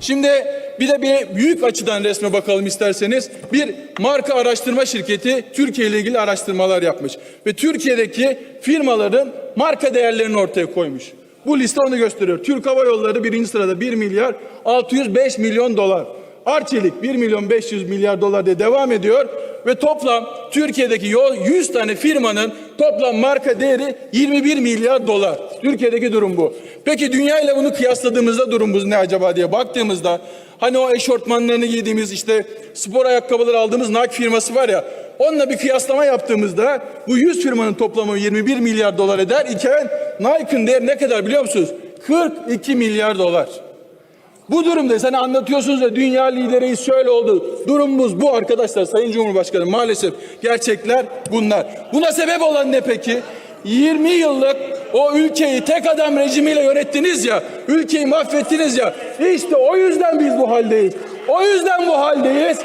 Şimdi bir de bir büyük açıdan resme bakalım isterseniz. Bir marka araştırma şirketi Türkiye ile ilgili araştırmalar yapmış. Ve Türkiye'deki firmaların marka değerlerini ortaya koymuş. Bu liste onu gösteriyor. Türk Hava Yolları birinci sırada 1 milyar 605 milyon dolar. Arçelik 1 milyon 500 milyar dolar diye devam ediyor. Ve toplam Türkiye'deki yol 100 tane firmanın toplam marka değeri 21 milyar dolar. Türkiye'deki durum bu. Peki dünya ile bunu kıyasladığımızda durumumuz ne acaba diye baktığımızda hani o eşortmanlarını giydiğimiz işte spor ayakkabıları aldığımız Nike firması var ya onunla bir kıyaslama yaptığımızda bu 100 firmanın toplamı 21 milyar dolar eder iken Nike'ın değeri ne kadar biliyor musunuz? 42 milyar dolar. Bu durumda sen anlatıyorsunuz ya dünya lideriyiz şöyle oldu. Durumumuz bu arkadaşlar Sayın Cumhurbaşkanı maalesef gerçekler bunlar. Buna sebep olan ne peki? 20 yıllık o ülkeyi tek adam rejimiyle yönettiniz ya, ülkeyi mahvettiniz ya. İşte o yüzden biz bu haldeyiz. O yüzden bu haldeyiz.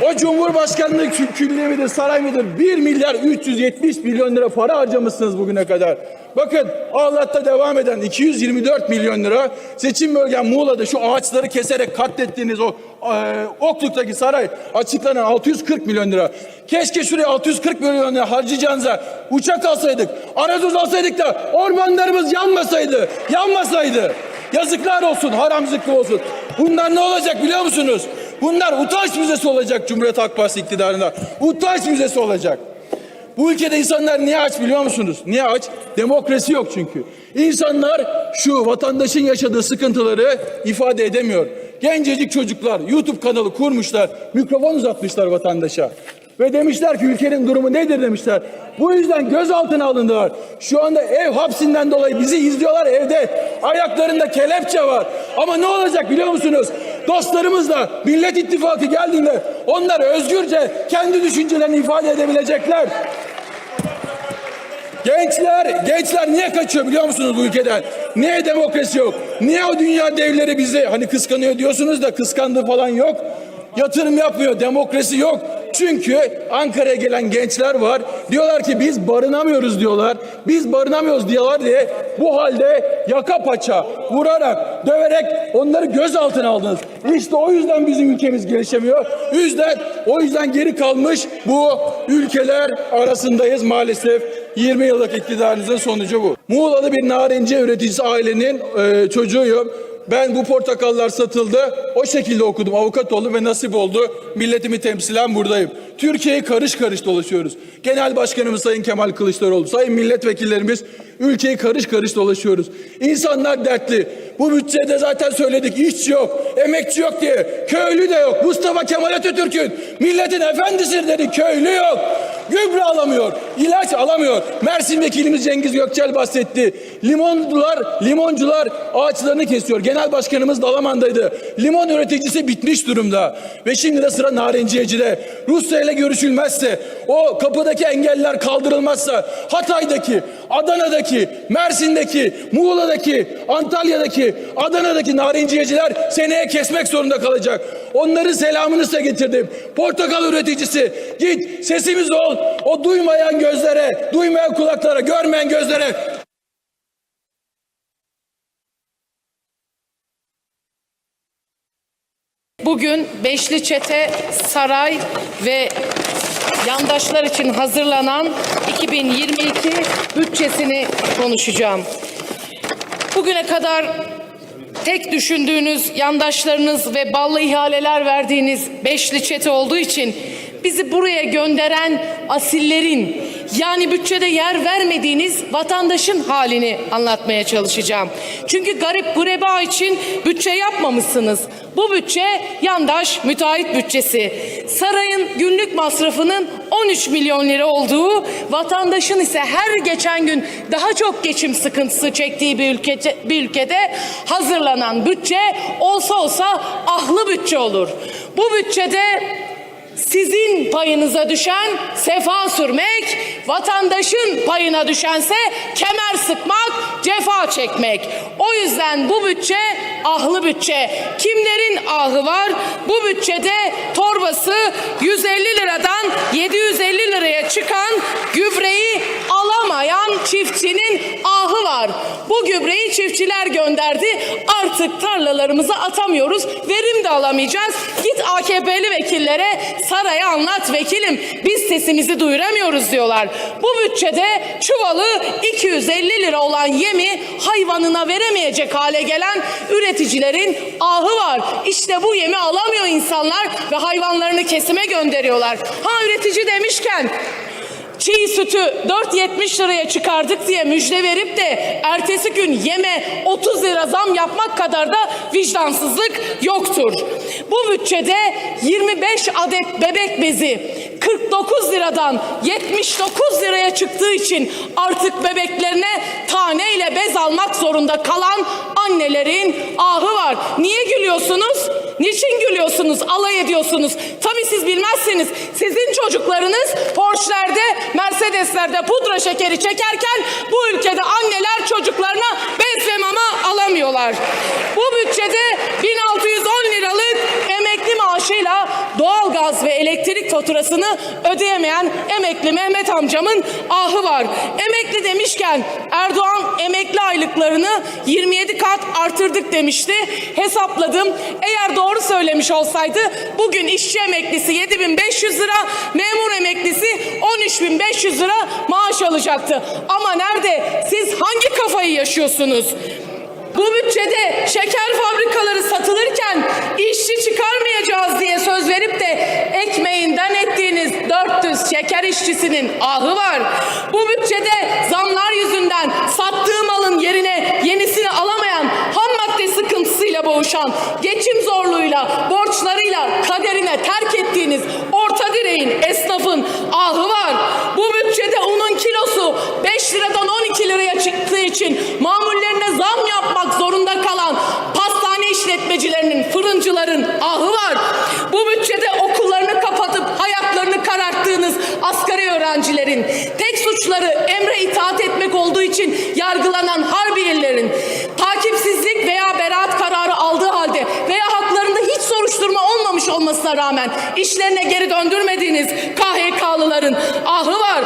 O Cumhurbaşkanlığı kü- külliye midir, saray mıdır? 1 milyar 370 milyon lira para harcamışsınız bugüne kadar. Bakın Ağlat'ta devam eden 224 milyon lira seçim bölgen Muğla'da şu ağaçları keserek katlettiğiniz o e, Okluk'taki saray açıklanan 640 milyon lira. Keşke şuraya 640 milyon lira harcayacağınıza uçak alsaydık, arazuz alsaydık da ormanlarımız yanmasaydı, yanmasaydı. Yazıklar olsun, haramzıklı olsun. Bunlar ne olacak biliyor musunuz? Bunlar utanç müzesi olacak Cumhuriyet Halk Partisi iktidarında. Utanç müzesi olacak. Bu ülkede insanlar niye aç biliyor musunuz? Niye aç? Demokrasi yok çünkü. İnsanlar şu vatandaşın yaşadığı sıkıntıları ifade edemiyor. Gencecik çocuklar YouTube kanalı kurmuşlar, mikrofon uzatmışlar vatandaşa. Ve demişler ki ülkenin durumu nedir demişler. Bu yüzden gözaltına alındılar. Şu anda ev hapsinden dolayı bizi izliyorlar evde. Ayaklarında kelepçe var. Ama ne olacak biliyor musunuz? Dostlarımızla Millet İttifakı geldiğinde onlar özgürce kendi düşüncelerini ifade edebilecekler. Gençler, gençler niye kaçıyor biliyor musunuz bu ülkeden? Niye demokrasi yok? Niye o dünya devleri bizi hani kıskanıyor diyorsunuz da kıskandığı falan yok. Yatırım yapmıyor, demokrasi yok. Çünkü Ankara'ya gelen gençler var. Diyorlar ki biz barınamıyoruz diyorlar. Biz barınamıyoruz diyorlar diye bu halde yaka paça vurarak, döverek onları gözaltına aldınız. İşte o yüzden bizim ülkemiz gelişemiyor. O yüzden o yüzden geri kalmış bu ülkeler arasındayız maalesef. 20 yıllık iktidarınızın sonucu bu. Muğla'da bir narenciye üreticisi ailenin e, çocuğuyum. Ben bu portakallar satıldı. O şekilde okudum. Avukat oldum ve nasip oldu. Milletimi temsilen buradayım. Türkiye'yi karış karış dolaşıyoruz. Genel Başkanımız Sayın Kemal Kılıçdaroğlu, sayın milletvekillerimiz ülkeyi karış karış dolaşıyoruz. İnsanlar dertli. Bu bütçede zaten söyledik işçi yok, emekçi yok diye. Köylü de yok. Mustafa Kemal Atatürk'ün milletin efendisidir dedi. Köylü yok. Gübre alamıyor, ilaç alamıyor. Mersin vekilimiz Cengiz Gökçel bahsetti. Limoncular, limoncular ağaçlarını kesiyor. Genel başkanımız Dalaman'daydı. Limon üreticisi bitmiş durumda. Ve şimdi de sıra narenciyecide. Rusya ile görüşülmezse, o kapıdaki engeller kaldırılmazsa, Hatay'daki, Adana'daki, Mersin'deki, Muğla'daki, Antalya'daki, Adana'daki narenciyeciler seneye kesmek zorunda kalacak. Onların selamını size getirdim. Portakal üreticisi git sesimiz ol. O duymayan gözlere, duymayan kulaklara, görmeyen gözlere Bugün Beşli Çete Saray ve yandaşlar için hazırlanan 2022 bütçesini konuşacağım. Bugüne kadar tek düşündüğünüz yandaşlarınız ve ballı ihaleler verdiğiniz Beşli Çete olduğu için bizi buraya gönderen asillerin yani bütçede yer vermediğiniz vatandaşın halini anlatmaya çalışacağım. Çünkü garip gureba için bütçe yapmamışsınız. Bu bütçe yandaş müteahhit bütçesi. Sarayın günlük masrafının 13 milyon lira olduğu, vatandaşın ise her geçen gün daha çok geçim sıkıntısı çektiği bir ülkede, bir ülkede hazırlanan bütçe olsa olsa ahlı bütçe olur. Bu bütçede sizin payınıza düşen sefa sürmek, vatandaşın payına düşense kemer sıkmak, cefa çekmek. O yüzden bu bütçe ahlı bütçe. Kimlerin ahı var? Bu bütçede torbası 150 liradan 750 liraya çıkan gübreyi alamayan çiftçinin ahı var. Bu gübreyi çiftçiler gönderdi. Artık tarlalarımıza atamıyoruz. Verim de alamayacağız. Git AKP'li vekillere saraya anlat vekilim. Biz sesimizi duyuramıyoruz diyorlar. Bu bütçede çuvalı 250 lira olan yemi hayvanına veremeyecek hale gelen üreticilerin ahı var. İşte bu yemi alamıyor insanlar ve hayvanlarını kesime gönderiyorlar. Ha üretici demişken Çiğ sütü 4.70 liraya çıkardık diye müjde verip de ertesi gün yeme 30 lira zam yapmak kadar da vicdansızlık yoktur. Bu bütçede 25 adet bebek bezi 49 liradan 79 liraya çıktığı için artık bebeklerine taneyle bez almak zorunda kalan annelerin ahı var. Niye gülüyorsunuz? Niçin gülüyorsunuz? Alay ediyorsunuz. Tabii siz bilmezsiniz. Sizin çocuklarınız Porsche'lerde, Mercedes'lerde pudra şekeri çekerken bu ülkede anneler çocuklarına bez ve mama alamıyorlar. Bu bütçede 1610 liralık maaşıyla doğalgaz ve elektrik faturasını ödeyemeyen emekli Mehmet amcamın ahı var. Emekli demişken Erdoğan emekli aylıklarını 27 kat artırdık demişti. Hesapladım. Eğer doğru söylemiş olsaydı bugün işçi emeklisi 7500 lira, memur emeklisi 13500 lira maaş alacaktı. Ama nerede? Siz hangi kafayı yaşıyorsunuz? Bu bütçede şeker fabrikaları satılırken işçi çıkarmayacağız diye söz verip de ekmeğinden ettiğiniz 400 şeker işçisinin ahı var. Bu bütçede zamlar yüzünden sattığı malın yerine yenisini alamayan ham madde sıkıntısıyla boğuşan, geçim zorluğuyla, borçlarıyla kaderine terk ettiğiniz orta direğin, esnafın ahı var. Bu bütçede unun kilosu 5 liradan 12 liraya çıktığı için mamullerine zam yapmak zorunda kalan pastane işletmecilerinin, fırıncıların ahı var. Bu bütçede okullarını kapatıp hayatlarını kararttığınız asgari öğrencilerin, tek suçları emre itaat etmek olduğu için yargılanan harbiyelilerin, takipsizlik veya beraat kararı aldığı halde veya haklarında hiç soruşturma olmamış olmasına rağmen işlerine geri döndürmediğiniz KHK'lıların ahı var.